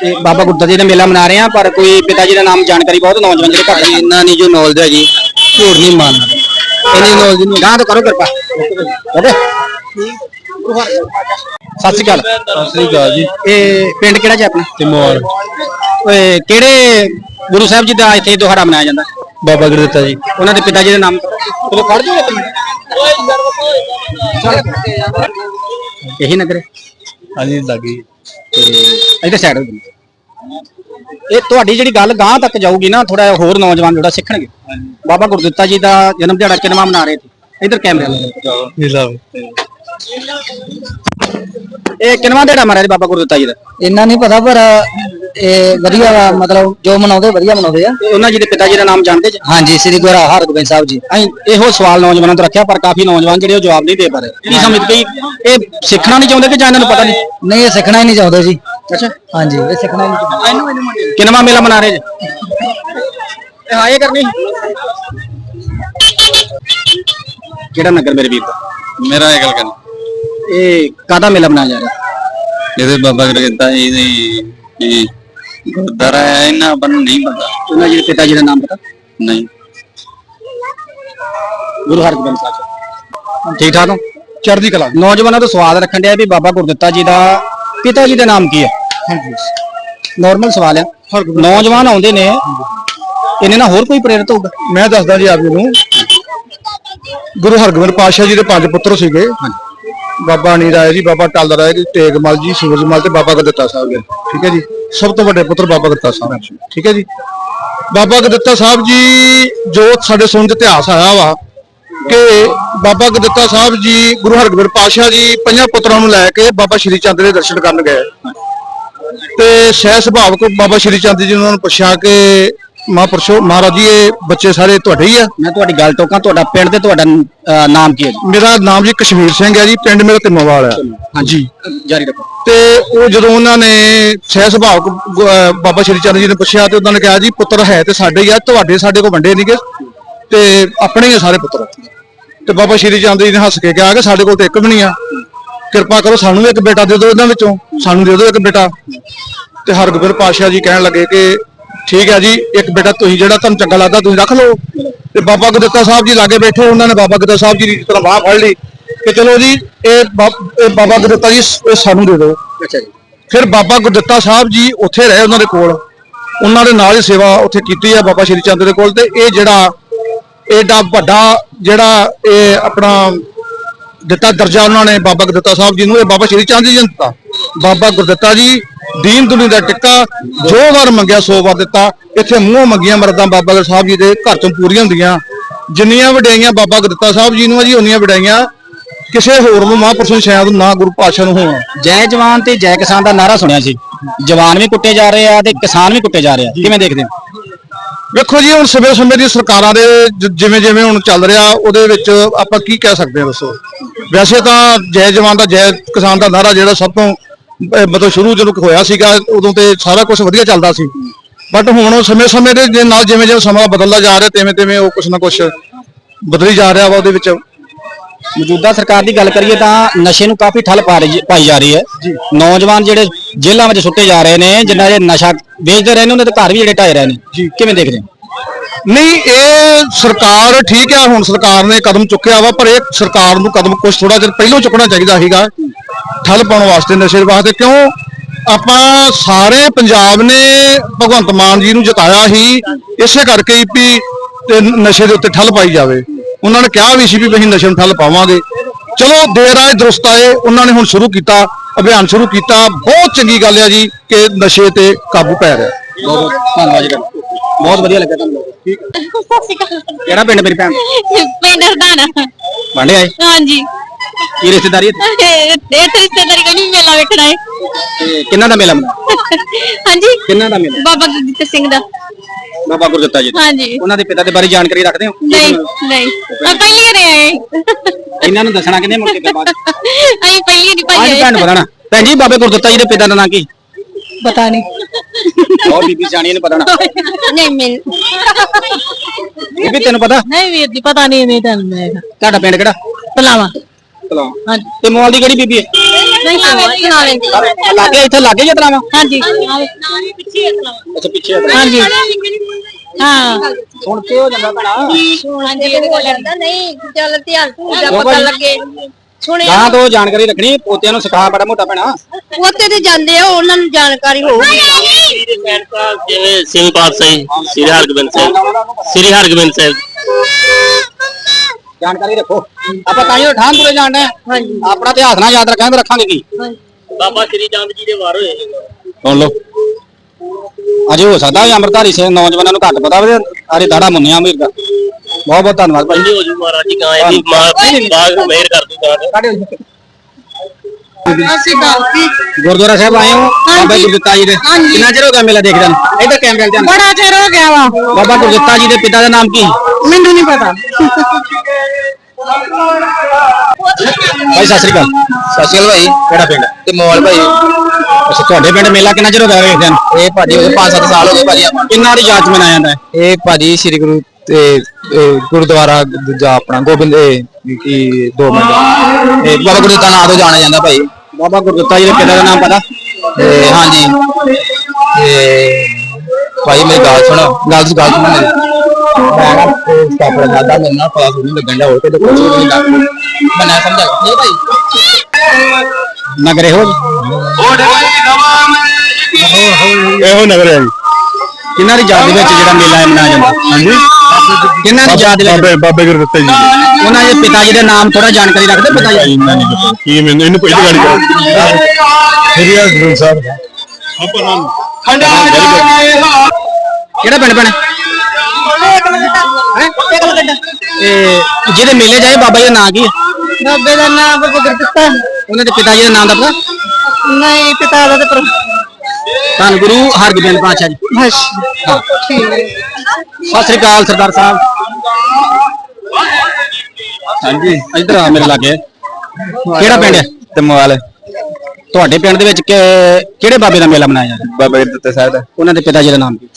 ਤੇ ਬਾਬਾ ਗੁਰਦੱਤਾ ਜੀ ਦਾ ਮੇਲਾ ਮਨਾ ਰਹੇ ਆ ਪਰ ਕੋਈ ਪਿਤਾ ਜੀ ਦਾ ਨਾਮ ਜਾਣਕਾਰੀ ਬਹੁਤ ਨੌਜਵਾਨ ਜਿਹੜੇ ਘੱਟ ਭਾਜੀ ਇੰਨਾ ਨਹੀਂ ਜੋ ਨੌਲੇਜ ਹੈ ਜੀ ਝੂਠ ਨਹੀਂ ਮਾਰਨਾ ਇੰਨੀ ਨੌਲੇਜ ਨਹੀਂ। ਗਾਂ ਤੋਂ ਕਰੋ ਕਿਰਪਾ। ਬੜੇ ਸਤਿ ਸ਼੍ਰੀ ਅਕਾਲ। ਸਤਿ ਸ੍ਰੀ ਅਕਾਲ ਜੀ। ਇਹ ਪਿੰਡ ਕਿਹੜਾ ਜੀ ਆਪਣਾ? ਤਿਮੋਰ। ਓਏ ਕਿਹੜੇ ਗੁਰੂ ਸਾਹਿਬ ਜੀ ਦਾ ਇੱਥੇ ਦਿਹਾੜਾ ਮਨਾਇਆ ਜਾਂਦਾ? ਬਾਬਾ ਗੁਰਦਿੱਤਾ ਜੀ। ਉਹਨਾਂ ਦੇ ਪਿਤਾ ਜੀ ਦਾ ਨਾਮ ਚਲੋ ਖੜ ਜਾਓ ਇੱਕ ਮਿੰਟ। ਇਹੀ ਨਗਰ ਹੈ? ਹਾਂਜੀ ਲੱਗੀ। ਤੇ ਇੱਥੇ ਸਾਈਡ ਹੋ ਇਹ ਤੁਹਾਡੀ ਜਿਹੜੀ ਗੱਲ ਗਾਂ ਤੱਕ ਜਾਊਗੀ ਨਾ ਥੋੜਾ ਹੋਰ ਨੌਜਵਾਨ ਜਿਹੜਾ ਸਿੱਖਣਗੇ। ਬਾਬਾ ਗੁਰਦਿੱਤਾ ਜੀ ਦਾ ਜਨਮ ਦਿਹਾੜਾ ਕਿਨਵਾ ਮਨਾ ਰਹੇ ਸੀ? ਇਧਰ ਕੈਮਰੇ ਨੀਲਾ ਇਹ ਕਿਨਵਾ ਦਿਹਾੜਾ ਮਨਾਇਆ ਜੀ ਬਾਬਾ ਗੁਰਦਿੱਤਾ ਜੀ ਦਾ? ਇੰਨਾ ਨਹੀਂ ਪਤਾ ਪਰ ਇਹ ਵਧੀਆ ਵਾ ਮਤਲਬ ਜੋ ਮਨਾਉਂਦੇ ਵਧੀਆ ਮਨਾਉਂਦੇ ਆ। ਤੇ ਉਹਨਾਂ ਜੀ ਦੇ ਪਿਤਾ ਜੀ ਦਾ ਨਾਮ ਜਾਣਦੇ ਜੀ? ਹਾਂਜੀ ਸ੍ਰੀ ਗੁਰੂ ਹਰਗੋਬਿੰਦ ਸਾਹਿਬ ਜੀ। ਅਸੀਂ ਇਹੋ ਸਵਾਲ ਨੌਜਵਾਨਾਂ ਤੋਂ ਰੱਖਿਆ ਪਰ ਕਾਫੀ ਨੌਜਵਾਨ ਜਿਹੜੇ ਉਹ ਜਵਾਬ ਨਹੀਂ ਦੇ ਪਾ ਰਹੇ। ਕੀ ਸਮਝਦੇ ਕਿ ਇਹ ਸਿੱਖਣਾ ਨਹੀਂ ਚਾਹੁੰਦੇ ਕਿ ਜਾਂ ਇਹਨਾਂ ਨੂੰ ਪਤਾ ਨਹੀਂ? ਨਹੀਂ ਇਹ ਸਿੱਖਣਾ ਹੀ ਨਹੀਂ ਚਾਹੁੰਦੇ ਜੀ। ਅੱਛਾ। ਹਾਂਜੀ ਇਹ ਸਿੱਖਣਾ ਹੀ ਨਹੀਂ ਚਾਹੁੰਦੇ। ਕਿਨਵਾ ਮੇਲਾ ਮਨਾ ਰਹੇ ਜੀ? ਇਹ ਹਾਂ ਇਹ ਕਰਨੀ। ਕਿਹੜਾ ਨਗਰ ਮੇਰੇ ਵੀਰ ਦਾ? ਮੇਰਾ ਇਹ ਗੱਲ ਕਰਨੀ। ਇਹ ਕਾਹਦਾ ਮੇਲਾ ਮਨਾਇਆ ਜਾ ਰਿਹਾ? ਇਹਦੇ ਬਾਬਾ ਗੁਰਦਿੱਤਾ ਜੀ ਦੀ ਕੀ ਗੁਰਦਾਰਾ ਹੈ ਇਹਨਾਂ ਆਪਾਂ ਨੂੰ ਨਹੀਂ ਪਤਾ। ਉਹਨਾਂ ਜੀ ਦੇ ਪਿਤਾ ਜੀ ਦਾ ਨਾਮ ਪਤਾ? ਨਹੀਂ। ਗੁਰੂ ਹਰਗੋਬਿੰਦ ਸਾਹਿਬ ਠੀਕ ਠਾਕ ਹੋ? ਚੜ੍ਹਦੀ ਕਲਾ। ਨੌਜਵਾਨਾਂ ਤੋਂ ਸਵਾਲ ਰੱਖਣ ਡਿਆ ਵੀ ਬਾਬਾ ਗੁਰਦਿੱਤਾ ਜੀ ਦਾ ਪਿਤਾ ਜੀ ਦਾ ਨਾਮ ਕੀ ਹੈ? ਨਾਰਮਲ ਸਵਾਲ ਹੈ ਨੌਜਵਾਨ ਆਉਂਦੇ ਨੇ ਇਹਨੇ ਨਾਲ ਹੋਰ ਕੋਈ ਪ੍ਰੇਰਿਤ ਹੋਊਗਾ? ਮੈਂ ਦੱਸਦਾ ਜੀ ਆਪ ਜੀ ਨੂੰ। ਗੁਰੂ ਹਰਗੋਬਿੰਦ ਪਾਤਸ਼ਾਹ ਜੀ ਦੇ ਪੰਜ ਪੁੱਤਰ ਸੀਗੇ। ਬਾਬਾ ਨੀ ਜੀ, ਬਾਬਾ ਟੱਲ ਰਾਏ ਜੀ ਤੇਗਮਲ ਜੀ ਸੂਰਜਮਲ ਤੇ ਬਾਬਾ ਗੁਰਦਿੱਤਾ ਸਾਹਿਬ ਜੀ। ਠੀਕ ਹੈ ਜੀ? ਸਭ ਤੋਂ ਵੱਡੇ ਪੁੱਤਰ ਬਾਬਾ ਗੁਰਦਿੱਤਾ ਸਾਹਿਬ ਠੀਕ ਹੈ ਜੀ? ਬਾਬਾ ਗੁਰਦਿੱਤਾ ਸਾਹਿਬ ਜੀ, ਜੋ ਸਾਡੇ ਸੁਣ ਦੇ ਇਤਿਹਾਸ ਆਇਆ ਵਾ ਕਿ ਬਾਬਾ ਗੁਰਦਿੱਤਾ ਸਾਹਿਬ ਜੀ, ਗੁਰੂ ਹਰਗੋਬਿੰਦ ਪਾਤਸ਼ਾਹ ਜੀ, ਪੰਜਾਂ ਪੁੱਤਰਾਂ ਨੂੰ ਲੈ ਕੇ ਬਾਬਾ ਸ਼੍ਰੀ ਚੰਦ ਦੇ ਦਰਸ਼ਨ ਕਰਨ ਗਏ। ਤੇ ਸਹਿ ਸੁਭਾਵਕ ਬਾਬਾ ਸ਼੍ਰੀ ਚੰਦ ਜੀ ਨੇ ਉਹਨਾਂ ਨੂੰ ਪੁੱਛਿਆ ਕਿ ਮਹਾਂਪੁਰਸ਼ੋ ਮਹਾਰਾਜ ਜੀ ਇਹ ਬੱਚੇ ਸਾਰੇ ਤੁਹਾਡੇ ਹੀ ਆ। ਮੈਂ ਤੁਹਾਡੀ ਗੱਲ ਟੋਕਾਂ ਤੁਹਾਡਾ ਪਿੰਡ ਤੇ ਤੁਹਾਡਾ ਅਹ, ਨਾਮ ਕੀ ਹੈ ਜੀ? ਮੇਰਾ ਨਾਮ ਜੀ ਕਸ਼ਮੀਰ ਸਿੰਘ ਹੈ ਜੀ ਪਿੰਡ ਮੇਰਾ ਤਿੰਮੋਵਾਲ ਹੈ। ਹਾਂਜੀ। ਜਾਰੀ ਰੱਖੋ। ਤੇ ਉਹ ਜਦੋਂ ਉਹਨਾਂ ਨੇ ਸਹਿ ਸੁਭਾਵਕ ਗ- ਅਹ ਬਾਬਾ ਸ਼੍ਰੀ ਚੰਦ ਜੀ ਨੇ ਪੁੱਛਿਆ ਤੇ ਉਹਨਾਂ ਨੇ ਕਿਹਾ ਜੀ ਪੁੱਤਰ ਹੈ ਤੇ ਸਾਡੇ ਹੀ ਆ ਤੁਹਾਡੇ ਸਾਡੇ ਕੋਲ ਵੰਡੇ ਨਹੀਂਗੇ ਤੇ ਆਪਣੇ ਹੀ ਆ ਸਾਰੇ ਪੁੱਤਰ। ਤੇ ਬਾਬਾ ਸ਼੍ਰੀ ਚੰਦ ਜੀ ਨੇ ਹੱਸ ਕੇ ਕਿਹਾ ਕਿ ਸਾਡੇ ਕੋਲ ਤੇ ਇੱਕ ਵੀ ਨਹੀਂ ਆ। ਕਿਰਪਾ ਕਰੋ ਸਾਨੂੰ ਵੀ ਇੱਕ ਬੇਟਾ ਦੇ ਦਿਓ ਇਹਨਾਂ ਵਿੱਚੋਂ ਸਾਨੂੰ ਦੇ ਦਿਓ ਇੱਕ ਬੇਟਾ। ਤੇ ਹਰਗੋਬਿੰਦ ਪਾਤਸ਼ਾਹ ਜੀ ਕਹਿਣ ਲੱਗੇ ਕਿ ਠੀਕ ਹੈ ਜੀ ਇੱਕ ਬੇਟਾ ਤੁਸੀਂ ਜਿਹੜਾ ਤੁਹਾਨੂੰ ਚੰਗਾ ਲੱਗਦਾ ਤੁਸੀਂ ਰੱਖ ਲਓ। ਤੇ ਬਾਬਾ ਗੁਰਦਿੱਤਾ ਸਾਹਿਬ ਜੀ ਲਾਗੇ ਬੈਠੇ ਉਹਨਾਂ ਨੇ ਬਾਬਾ ਗੁਰਦਿੱਤਾ ਸਾਹਿਬ ਜੀ ਦੀ ਤਰ੍ਹਾਂ ਬਾਹ ਫੜ ਲਈ ਕਿ ਚਲੋ ਜੀ ਇਹ ਬਾਬ- ਇਹ ਬਾਬਾ ਗੁਰਦਿੱਤਾ ਜੀ ਇਹ ਸਾਨੂੰ ਦੇ ਦਿਓ। ਅੱਛਾ ਜੀ। ਫਿਰ ਬਾਬਾ ਗੁਰਦਿੱਤਾ ਸਾਹਿਬ ਜੀ ਉੱਥੇ ਰਹੇ ਉਹਨਾਂ ਦੇ ਕੋਲ। ਉਹਨਾਂ ਦੇ ਨਾਲ ਹੀ ਸੇਵਾ ਉੱਥੇ ਕੀਤੀ ਹੈ ਬਾਬਾ ਸ਼੍ਰੀ ਚੰਦ ਦੇ ਕੋਲ ਤੇ ਇਹ ਜਿਹੜਾ ਏਡਾ ਵੱਡਾ ਜਿਹੜਾ ਇਹ ਆਪਣਾ ਦਿੱਤਾ ਦਰਜਾ ਉਹਨਾਂ ਨੇ ਬਾਬਾ ਗੁਰਦਿੱਤਾ ਸਾਹਿਬ ਜੀ ਨੂੰ ਇਹ ਬਾਬਾ ਸ਼੍ਰੀ ਚੰਦ ਜੀ ਨੇ ਦਿੱਤਾ। ਬਾਬਾ ਗੁਰਦਿੱਤਾ ਜੀ ਦੀਨ ਦੁਨੀ ਦਾ ਟਿੱਕਾ ਜੋ ਵਾਰ ਮੰਗਿਆ ਸੋ ਵਾਰ ਦਿੱਤਾ। ਇੱਥੇ ਮੂੰਹੋਂ ਮੰਗੀਆਂ ਮਰਦਾਂ ਬਾਬਾ ਗੁਰ ਸਾਹਿਬ ਜੀ ਦੇ ਘਰ ਤੋਂ ਪੂਰੀਆਂ ਹੁੰਦੀਆਂ। ਜਿੰਨੀਆਂ ਵਡਿਆਈਆਂ ਬਾਬਾ ਗੁਰਦਿੱਤਾ ਸਾਹਿਬ ਜੀ ਨੂੰ ਆ ਜੀ ਉਨੀਆਂ ਵਡਿਆਈਆਂ ਕਿਸੇ ਹੋਰ ਨੂੰ ਮਹਾਂਪੁਰਸ਼ ਨੂੰ ਸ਼ਾਇਦ ਨਾ ਗੁਰੂ ਪਾਤਸ਼ਾਹ ਨੂੰ ਹੋਣ। ਜੈ ਜਵਾਨ ਤੇ ਜੈ ਕਿਸਾਨ ਦਾ ਨਾਰਾ ਸੁਣਿਆ ਸੀ। ਜਵਾਨ ਵੀ ਕੁੱਟੇ ਜਾ ਰਹੇ ਆ ਤੇ ਕਿਸਾਨ ਵੀ ਕੁੱਟੇ ਜਾ ਰਹੇ ਆ। ਕਿਵੇਂ ਦੇਖਦੇ ਹੋ? ਵੇਖੋ ਜੀ ਹੁਣ ਸਮੇਂ ਸਮੇਂ ਦੀ ਸਰਕਾਰਾਂ ਦੇ ਜਿਵੇਂ ਜਿਵੇਂ ਹੁਣ ਚੱਲ ਰਿਹਾ ਉਹਦੇ ਵਿੱਚ ਆਪਾਂ ਕੀ ਕਹਿ ਸਕਦੇ ਹਾਂ ਦੱਸੋ? ਵੈਸੇ ਤਾਂ ਜੈ ਜਵਾਨ ਦਾ ਜੈ ਕਿਸਾਨ ਦਾ ਨਾਰਾ ਜਿਹੜਾ ਸਭ ਤੋਂ ਮਤਲਬ ਸ਼ੁਰੂ ਜਦੋਂ ਹੋਇਆ ਸੀਗਾ ਉਦੋਂ ਤੇ ਸਾਰਾ ਕੁਝ ਵਧੀਆ ਚੱਲਦਾ ਸੀ। ਬਟ ਹੁਣ ਉਹ ਸਮੇਂ ਸਮੇਂ ਦੇ ਨਾਲ ਜਿਵੇਂ ਜਿਵੇਂ ਸਮਾਂ ਬਦਲਦਾ ਜਾ ਰਿਹਾ ਤਿਵੇਂ ਤਿਵੇਂ ਉਹ ਕੁਝ ਨਾ ਕੁਝ ਬਦਲੀ ਜਾ ਰਿਹਾ ਵਾ ਉਹਦੇ ਵਿੱਚ। ਮੌਜੂਦਾ ਸਰਕਾਰ ਦੀ ਗੱਲ ਕਰੀਏ ਤਾਂ ਨਸ਼ੇ ਨੂੰ ਕਾਫੀ ਠੱਲ ਪਾ ਰਹੀ ਪਾਈ ਜਾ ਰਹੀ ਹੈ। ਨੌਜਵਾਨ ਜਿਹੜੇ ਜੇਲ੍ਹਾਂ ਵਿੱਚ ਸੁੱਟੇ ਜਾ ਰਹੇ ਨੇ ਜਿੰਨਾ ਜੇ ਨਸ਼ਾ ਵੇਚਦੇ ਰਹੇ ਨੇ ਉਹਨਾਂ ਦੇ ਘਰ ਵੀ ਜਿਹੜੇ ਢਾਏ ਰਹੇ ਨੇ। ਕਿਵੇਂ ਦੇਖਦੇ ਹੋ? ਨਹੀਂ, ਇਹ ਸਰਕਾਰ ਠੀਕ ਹੈ ਹੁਣ ਸਰਕਾਰ ਨੇ ਕਦਮ ਚੁੱਕਿਆ ਵਾ, ਪਰ ਇਹ ਸਰਕਾਰ ਨੂੰ ਕਦਮ ਕੁਝ ਥੋੜਾ ਜਿਹਾ ਪਹਿਲਾਂ ਚੁੱਕਣਾ ਚਾਹੀਦਾ ਸੀਗਾ ਠੱਲ ਪਾਉਣ ਵਾਸਤੇ, ਨਸ਼ੇ ਦੇ ਵਾਸਤੇ, ਕਿਉਂ? ਆਪਾਂ ਸਾਰੇ ਪੰਜਾਬ ਨੇ ਭਗਵੰਤ ਮਾਨ ਜੀ ਨੂੰ ਜਿਤਾਇਆ ਸੀ, ਇਸੇ ਕਰਕੇ ਹੀ ਵੀ ਨਸ਼ੇ ਦੇ ਉੱਤੇ ਠੱਲ ਪਾਈ ਜਾਵੇ। ਉਹਨਾਂ ਨੇ ਕਿਹਾ ਵੀ ਸੀ ਵੀ ਅਸੀਂ ਨਸ਼ੇ ਨੂੰ ਠੱਲ ਪਾਵਾਂਗੇ। ਚਲੋ, ਦੇਰ ਆਏ, ਦਰੁਸਤ ਆਏ, ਉਹਨਾਂ ਨੇ ਹੁਣ ਸ਼ੁਰੂ ਕੀਤਾ, ਅਭਿਆਨ ਸ਼ੁਰੂ ਕੀਤਾ, ਬਹੁਤ ਚੰਗੀ ਗੱਲ ਹੈ ਜੀ ਕਿ ਨਸ਼ੇ ਤੇ ਕਾਬੂ ਪੈ ਰਿਹਾ। ਬਹੁਤ ਧੰਨਵਾਦ ਜੀ ਬਹੁਤ ਵਧੀਆ ਲੱਗਾ ਤੁਹਾਨੂੰ। ਕਿਹੜਾ ਪਿੰਡ ਮੇਰੀ ਭੈਣ? ਪਿੰਡ ਹਰਦਾਣਾ। ਬਾਂਡੇ ਆਏ? ਹਾਂਜੀ। ਕੀ ਰਿਸ਼ਤੇਦਾਰੀ ਇੱਥੇ? ਇਹ ਤੇ ਰਿਸ਼ਤੇਦਾਰੀ ਕੋਈ ਮੇਲਾ ਵੇਖਣਾ ਹੈ ਤੇ ਕਿੰਨਾ ਦਾ ਮੇਲਾ ਮਨਾ ਹਾਂਜੀ। ਕਿੰਨਾ ਦਾ ਮੇਲਾ? ਬਾਬਾ ਗੁਰਦਿੱਤ ਸਿੰਘ ਦਾ। ਬਾਬਾ ਗੁਰਦਿੱਤਾ ਜੀ ਦਾ। ਹਾਂਜੀ। ਉਹਨਾਂ ਦੇ ਪਿਤਾ ਦੇ ਬਾਰੇ ਜਾਣਕਾਰੀ ਰੱਖਦੇ ਹੋ? ਨਹੀਂ ਨਹੀਂ। ਆ ਪਹਿਲੀ ਵਾਰ ਆਏ ਇਹਨਾਂ ਨੂੰ ਦੱਸਣਾ ਕਿੰਨੇ ਮੁੜ ਕੇ ਬਾਅਦ? ਅਸੀਂ ਪਹਿਲੀ ਵਾਰੀ ਭਾਈ ਭੈਣ ਨੂੰ ਪਤਾ ਨਾ ਭੈਣ ਜੀ ਬਾਬੇ ਗੁਰਦਿੱਤਾ ਜੀ ਦੇ ਪਿਤਾ ਦਾ ਨਾਂ ਕੀ? ਪਤਾ ਨਹੀਂ ਬਹੁਤ ਬੀਬੀ ਸਿਆਣੀ ਨੂੰ ਪਤਾ ਨਾ। ਨਹੀਂ ਮੈਨੂੰ ਬੀਬੀ ਤੈਨੂੰ ਪਤਾ? ਨਹੀਂ ਵੀਰ ਜੀ ਪਤਾ ਨਹੀਂ ਨਹੀਂ ਤਾਂ ਤੁਹਾਡਾ ਪਿੰਡ ਕਿਹੜਾ? ਤਲਾਵਾ ਤਲਾ ਤੇ ਮੋਲ ਦੀ ਕਿਹੜੀ ਬੀਬੀ ਹੈ? ਨਹੀਂ ਸੁਣਾ ਲੈਂਦੀ ਲਾਗੇ ਇੱਥੇ ਲਾਗੇ ਜਤਨਾ ਵਾ ਹਾਂਜੀ। ਅੱਛਾ ਪਿੱਛੇ ਆ। ਹਾਂਜੀ। ਹਾਂ। ਹੁਣ ਤੇ ਹੋ ਜਾਂਦਾ ਭੈਣਾ ਹਾਂਜੀ ਇਹ ਗੱਲ ਲੱਗਦਾ ਨਹੀਂ ਚੱਲ ਧਿਆਨ ਪੂਜਾ ਪਤਾ ਲੱਗੇ। ਸੁਣਿਆ ਗਾਂ ਤੋਂ ਜਾਣਕਾਰੀ ਰੱਖਣੀ ਪੋਤਿਆਂ ਨੂੰ ਸਿਖਾ ਬੜਾ ਮੋਟਾ ਭੈਣਾ। ਉੱਥੇ ਤੇ ਜਾਂਦੇ ਆ ਉਹਨਾਂ ਨੂੰ ਜਾਣਕਾਰੀ ਹੋਊਗੀ। ਜਿਵੇਂ ਸਿੰਘ ਪਾਤਸ਼ਾਹ ਜੀ ਸ੍ਰੀ ਹਰਗੋਬਿੰਦ ਸਾਹਿਬ। ਸ੍ਰੀ ਹਰਗੋਬਿੰਦ ਸਾਹਿਬ। ਜਾਣਕਾਰੀ ਰੱਖੋ। ਆਪਾਂ ਤਾਂ ਹੀ ਠਾਂ ਤੁਰੇ ਜਾਣਦੇ ਆ। ਹਾਂਜੀ। ਆਪਣਾ ਇਤਿਹਾਸ ਨਾ ਯਾਦ ਰੱਖਾਂਗੇ ਤਾਂ ਰੱਖਾਂਗੇ ਕੀ? ਬਾਬਾ ਸ੍ਰੀ ਚੰਦ ਜੀ ਦੇ ਵਾਰ ਹੋਏ। ਸੁਣ ਲਓ। ਅਜੇ ਹੋ ਸਕਦਾ ਹੈ ਅੰਮ੍ਰਿਤਧਾਰੀ ਸੇ ਨੌਜਵਾਨਾਂ ਨੂੰ ਘੱਟ ਪਤਾ ਹੋਵੇ ਅਰੇ ਦਾੜਾ ਮੁੰਨਿਆ ਵੀਰ ਦਾ। ਬਹੁਤ ਬਹੁਤ ਧੰਨਵਾਦ ਭਾਈ। ਹੋ ਜੂ ਮਹਾਰਾਜ ਜੀ ਗਾਂ ਦੀ ਮਾਂ ਬਾਗ ਮਿਹਰ ਕਰ ਦੂਗਾ ਗੁਰਦੁਆਰਾ ਸਾਹਿਬ ਆਏ ਹੋ? ਬਾਬਾ ਗੁਰਦਿੱਤਾ ਜੀ ਦੇ। ਕਿੰਨਾ ਚਿਰ ਹੋ ਗਿਆ ਮੇਲਾ ਦੇਖਦੇ ਨੂੰ? ਇੱਧਰ ਕੈਮਰੇ ਤੇ ਬੜਾ ਚਿਰ ਹੋ ਗਿਆ ਵਾ। ਬਾਬਾ ਗੁਰਦਿੱਤਾ ਜੀ ਦੇ ਪਿਤਾ ਦਾ ਨਾਮ ਕੀ? ਮੈਨੂੰ ਨਹੀਂ ਪਤਾ। ਭਾਈ ਸਤਿ ਸ੍ਰੀ ਅਕਾਲ। ਸਤਿ ਸ਼੍ਰੀ ਅਕਾਲ ਭਾਈ ਕਿਹੜਾ ਪਿੰਡ? ਤੇ ਮੋਲ ਭਾਈ। ਅੱਛਾ ਤੁਹਾਡੇ ਪਿੰਡ ਮੇਲਾ ਕਿੰਨਾ ਚਿਰ ਹੋ ਗਿਆ ਵੇਖਦੇ ਨੂੰ? ਇਹ ਭਾਜੀ ਹੋ ਗਏ 5-7 ਸਾਲ ਹੋ ਗਏ ਭਾਜੀ। ਆਪਾਂ ਨੂੰ। ਕਿੰਨਾ ਦੀ ਯਾਦ ਚ ਮਨਾਇਆ ਜਾਂਦਾ ਹੈ? ਇਹ ਭਾਜੀ ਸ੍ਰੀ ਗੁਰੂ ਤੇ ਇਹ ਗੁਰਦੁਆਰਾ ਦੂਜਾ ਆਪਣਾ ਗੋਬਿੰਦ ਇਹ ਕੀ ਦੋ ਮਿੰਟ। ਇਹ ਬਾਬਾ ਗੁਰੂ ਦਾ ਨਾਮ ਤੋਂ ਜਾਣਿਆ ਜਾਂਦਾ ਭਾਈ। ਬਾਬਾ ਗੁਰਦਿੱਤਾ ਜੀ ਦੇ ਪਿਤਾ ਦਾ ਨਾਮ ਪਤਾ? ਤੇ ਹਾਂਜੀ। ਤੇ ਭਾਈ ਮੇਰੀ ਗੱਲ ਸੁਣੋ। ਗੱਲ ਗੱਲ ਸੁਣੋ ਮੇਰੀ। ਮੈਂ ਨਾ ਸਟਾਪਰ ਖਾਦਾ ਮੈਨੂੰ ਨਾ ਪਤਾ ਨਹੀਂ ਲੱਗਣ ਦਾ ਹੋਰ ਕਿਤੇ ਕੁਝ ਨਹੀਂ ਲੱਗ ਮੈਂ ਨਾ ਸਮਝਾ ਨਹੀਂ ਭਾਈ? ਨਗਰੇ ਹੋ ਇਹੋ ਨਗਰ ਹੈ ਜੀ। ਕਿੰਨਾ ਦੀ ਯਾਦ ਦੇ ਵਿੱਚ ਜਿਹੜਾ ਮੇਲਾ ਹੈ ਮਨਾਇਆ ਜਾਂਦਾ? ਹਾਂਜੀ? ਕਿੰਨਾ ਦੀ ਯਾਦ ਦੇ ਵਿੱਚ? ਬਾਬੇ ਬਾਬੇ ਗੁਰਦਿੱਤਾ ਜੀ। ਉਹਨਾਂ ਦੇ ਪਿਤਾ ਜੀ ਦੇ ਨਾਮ ਥੋੜਾ ਜਾਣਕਾਰੀ ਰੱਖਦੇ ਪਿਤਾ ਜੀ? ਇੰਨਾ ਨਹੀਂ ਪਤਾ ਕੀ ਮੈਨੂੰ ਇਹਨੂੰ ਪਹਿਲੀ ਗਾੜੀ। ਕਰ ਸ੍ਰੀ ਹਰਗੋਬਿੰਦ ਸਾਹਿਬ। ਆਪਾਂ ਨਾਮ ਕਿਹੜਾ ਪਿੰਡ ਪੈਣਾ ਤੇ ਜਿਹਦੇ ਮੇਲੇ ਜਾਏ ਬਾਬਾ ਜੀ ਦਾ ਨਾਂ ਕੀ ਹੈ? ਬਾਬੇ ਦਾ ਨਾਮ ਬਾਬਾ ਗੁਰਦਿੱਤਾ ਉਹਨਾਂ ਦੇ ਪਿਤਾ ਜੀ ਦਾ ਨਾਮ ਦਾ ਪਤਾ ਨਹੀਂ ਪਿਤਾ ਦਾ ਤੇ ਪਰ ਧੰਨ ਗੁਰੂ ਹਰਗੋਬਿੰਦ ਪਾਤਸ਼ਾਹ ਜੀ। ਹਸ਼ ਸਤਿ ਸ੍ਰੀ ਅਕਾਲ ਸਰਦਾਰ ਸਾਹਿਬ। ਹਾਂਜੀ ਇੱਧਰ ਆ ਮੇਰੇ ਲਾਗੇ। ਕਿਹੜਾ ਪਿੰਡ ਹੈ? ਤੇ ਮੋਬਾਈਲ ਤੁਹਾਡੇ ਪਿੰਡ ਦੇ ਵਿੱਚ ਕਿ- ਕਿਹੜੇ ਬਾਬੇ ਦਾ ਮੇਲਾ ਮਨਾਇਆ ਜਾ ਰਿਹਾ? ਬਾਬੇ ਦਿੱਤੇ ਸਾਹਿਬ ਦਾ। ਉਹਨਾਂ ਦੇ ਪਿਤਾ ਜੀ ਦਾ ਨਾਮ ਕੀ?